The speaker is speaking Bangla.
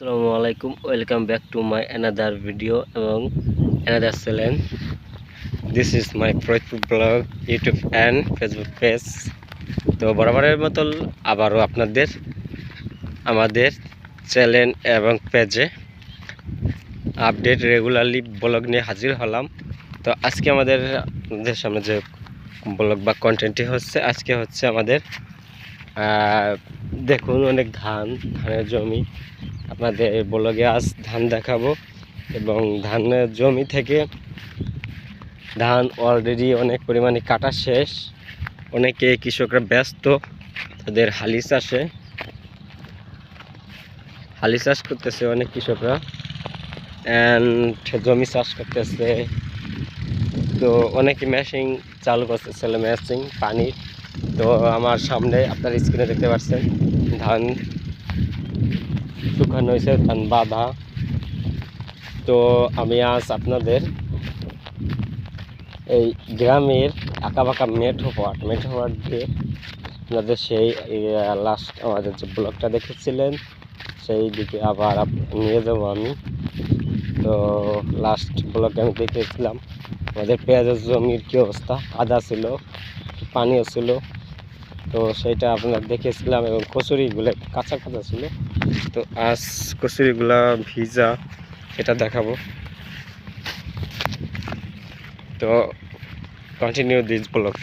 আসসালামু আলাইকুম, welcome back to my another video এবং another channel. This is my Faridpur blog YouTube and Facebook page তো বরাবরের মতো আবারও আপনাদের, আমাদের চ্যানেল এবং পেজে আপডেট রেগুলারলি ব্লগ নিয়ে হাজির হলাম। তো আজকে আমাদের আপনাদের সামনে যে ব্লগ বা কন্টেন্টটি হচ্ছে, আজকে হচ্ছে আমাদের দেখুন অনেক ধান, ধানের জমি। আপনাদের ব্লগে আজ ধান দেখাবো এবং ধানের জমি থেকে ধান অলরেডি অনেক পরিমাণে কাটা শেষ। অনেকে কৃষকরা ব্যস্ত, তাদের হালি চাষে। হালি চাষ করতেছে অনেক কৃষকরা। অ্যান্ড জমি চাষ করতেছে। তো অনেকে মেশিন চালু করতেছিল মেশিন পানির। তো আমার সামনে আপনার স্ক্রিনে দেখতে পাচ্ছেন ধান শুকানো হয়েছে, ধান বাঁধা। তো আমি আজ আপনাদের এই গ্রামের আঁকা বাঁকা মেঠো পাট মেঠো পাট দিয়ে আপনাদের সেই লাস্ট আমাদের যে ব্লগটা দেখেছিলেন, সেই দিকে আবার নিয়ে যাব আমি। তো লাস্ট ব্লগে আমি দেখেছিলাম আমাদের পেঁয়াজের জমির কী অবস্থা, আদা ছিল পানিও ছিল তো সেটা আপনার দেখেছিলাম এবং কচুরিগুলো কাঁচা কাঁচা ছিল। তো আজ কচুরিগুলা ভিজা এটা দেখাবো। তো কন্টিনিউ দিস ব্লগ